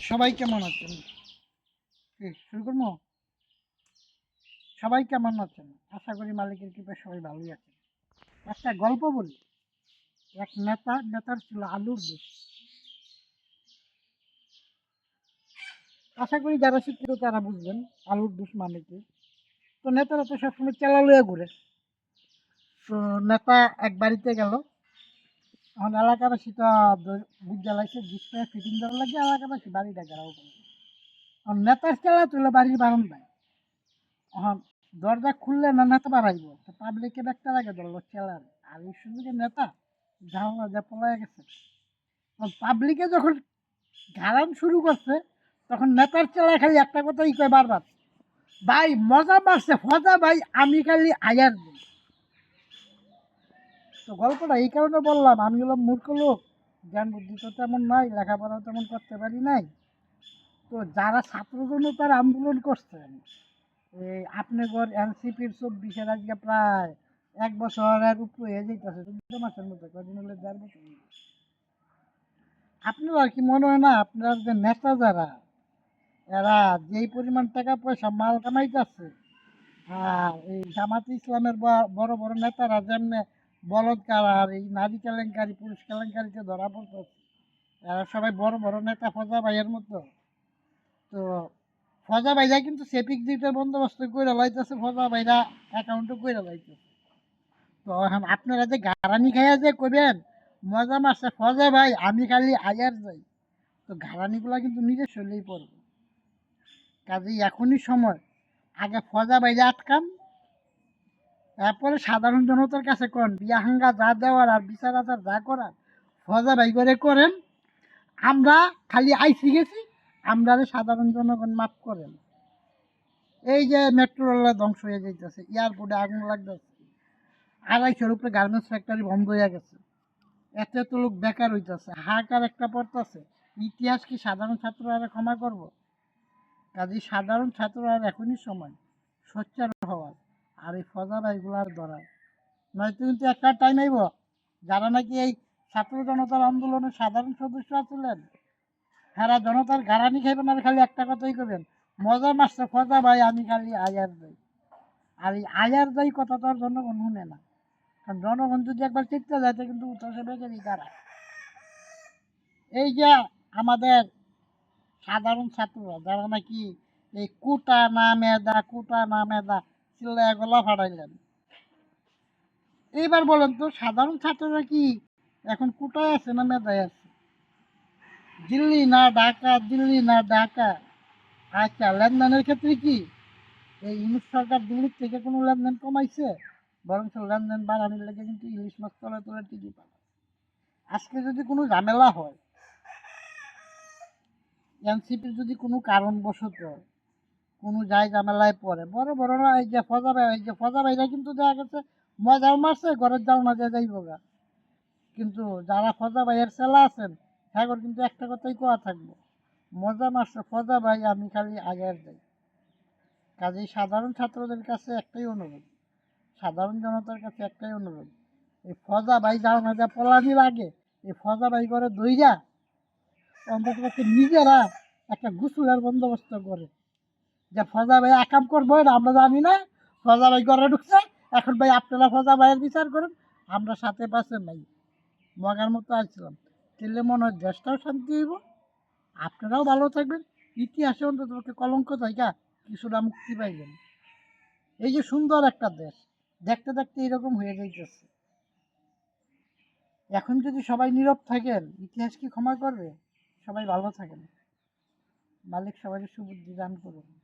সবাই কেমন আছেন? শুরু করব সবাই কেমন আছেন? আশা করি মালিকের কৃপায় সবাই ভালোই আছেন। একটা গল্প বলি। এক নেতা, নেতার ছিল আলুর দেশ আশা করি যারা শিক্ষিত তারা বুঝবেন আলুর দুষ মানে কি। তো নেতারা তো সবসময় চেলা ঘুরে। তো নেতা এক বাড়িতে গেল এখন এলাকাবাসী তো বুঝতে লাগছে ডিসপ্লে ফিটিং করা লাগে এলাকাবাসী বাড়িটা করে। এখন নেতার চেলা তুলে বাড়ির বারণ দেয় এখন দরজা খুললে না নেতা বাড়াইব? তো পাবলিকে একটা লাগে ধরলো চেলার আর এই সুযোগে নেতা ঝামেলা যা পলায় গেছে। পাবলিকে যখন ঘাড়ান শুরু করছে, তখন নেতার চেলা খালি একটা কথাই কয় বারবার, ভাই, মজা মারছে, ফজা ভাই, আমি খালি আয়ার দিই। তো গল্পটা এই কারণে বললাম, আমি হলাম মূর্খ লোক, জ্ঞান বুদ্ধি তো তেমন নাই লেখাপড়া তেমন করতে পারি নাই তো যারা ছাত্র জনতার আন্দোলন করছেন, এই আপনি আপনার এনসিপির চব্বিশের আজকে প্রায় এক বছরের উপরে হয়ে যেতেছে চোদ্দ মাসের মতো কদিন হলে দেড় বছর। আপনার আর কি মনে হয় না, আপনার যে নেতা যারা, এরা যেই পরিমাণ টাকা পয়সা মাল কামাইতেছে, আর এই জামাত ইসলামের বড় বড় নেতারা যেমনি বলৎকার আর এই নারী কেলেঙ্কারি, পুরুষ কেলেঙ্কারিতে ধরা পড়তেছে। এরা সবাই বড় বড় নেতা ফজা ভাইয়ের মতো। তো ফজা ভাইরা কিন্তু সেপিক জিটের বন্দোবস্ত করে লাইতেছে, ফজা ভাইরা অ্যাকাউন্টও করে লাইতেছে। তো এখন আপনারা যে গারানি খাইয়া যে করবেন মজা মারছে ফজা ভাই, আমি খালি আয়ার যাই। তো ঘাড়ানিগুলা কিন্তু নিজের শরীরেই পড়বে। কাজেই এখনই সময়। আগে ফজা বাইরে আটকান তারপরে সাধারণ জনতার কাছে কোন বিয়া হাঙ্গা যা দেওয়ার আর বিচার আচার যা করার, ফজা বাই করে করেন। আমরা খালি আইসি গেছি আমরা সাধারণ জনগণ মাফ করেন। এই যে মেট্রো রেল ধ্বংস হয়ে যাইতেছে, এয়ারপোর্টে আগুন লাগতেছে, আড়াইশোর উপরে গার্মেন্টস ফ্যাক্টরি বন্ধ হয়ে গেছে। এত এত লোক বেকার হইতেছে, হাহাকার একটা পড়তেছে। ইতিহাস কি সাধারণ ছাত্র ছাত্ররা ক্ষমা করব? কাজে সাধারণ ছাত্ররা এখনই সময়, সোচ্চার হওয়ার। আর এই ফজা ভাইগুলার ধরার নয়তো কিন্তু একটা টাইম আইব। যারা নাকি এই ছাত্র জনতার আন্দোলনের সাধারণ সদস্য ছিলেন হ্যাঁ জনতার গাড়ানি খাইবেন আর খালি একটা কথাই করবেন মজা মারছে, ফজা ভাই, আমি খালি আয়ার যাই আর এই আয়ার যাই কথা তো আর জনগণ শুনে না। কারণ জনগণ যদি একবার চিত্তে যায়, তো কিন্তু উঠে বেঁচে দাঁড়ায় এই যে আমাদের সাধারণ ছাত্ররা, যারা নাকি এই কুটা না মেদা কুটা না মেদা চিল্লায় গলা ফাটাইলেন। এইবার বলেন তো, সাধারণ ছাত্ররা কি এখন কুটায় আছে না মেদায় আছে? দিল্লি না ঢাকা, দিল্লি না ঢাকা। আচ্ছা লেনদেনের ক্ষেত্রে কি এই ইংলিশ সরকার দিল্লির থেকে কোনো লেনদেন কমাইছে? বরং লেনদেন বাড়ানোর লেগে কিন্তু ইলিশ মাছ তলে তলে টিকি পাবে আজকে যদি কোনো ঝামেলা হয়, এনসিপির যদি কোনো কারণবশত কোনো জায় ঝামেলায় পড়ে। বড় বড়রা এই যে ফজা ভাই, এই যে ফজা ভাইরা কিন্তু দেখা গেছে মজাও মারছে, ঘরের জাল না দিয়ে যাইব গা। কিন্তু যারা ফজা ভাইয়ের ছেলা আছেন হ্যাঁ কিন্তু একটা কথাই কোয়া থাকব। মজা মারছে ফজা ভাই, আমি খালি আগের যাই কাজেই সাধারণ ছাত্রদের কাছে একটাই অনুরোধ, সাধারণ জনতার কাছে একটাই অনুরোধ, এই ফজা ভাই যাও না, যা পলানি লাগে এই ফজা ভাই করে দইরা, অন্তত নিজেরা একটা গুসুলের বন্দোবস্ত করে। যে ফজা ভাই আকাম করব আমরা জানি না। ফজা ভাই ঘরে ঢুকছে। এখন ভাই আপনারা ফজা ভাইয়ের বিচার করেন। আমরা সাথে পাশে নাই। মগার মতো আসছিলাম তাহলে মনে হয় দেশটাও শান্তি হইব। আপনারাও ভালো থাকবেন। ইতিহাসে অন্তত পক্ষে কলঙ্ক থাকা কিছুটা মুক্তি পাইবেন। এই যে সুন্দর একটা দেশ। দেখতে দেখতে এরকম হয়ে যাইতেছে। এখন যদি সবাই নীরব থাকেন, ইতিহাস কি ক্ষমা করবে? সবাই ভালো থাকেন। মালিক সবাই সুবুদ্ধি দান করুন।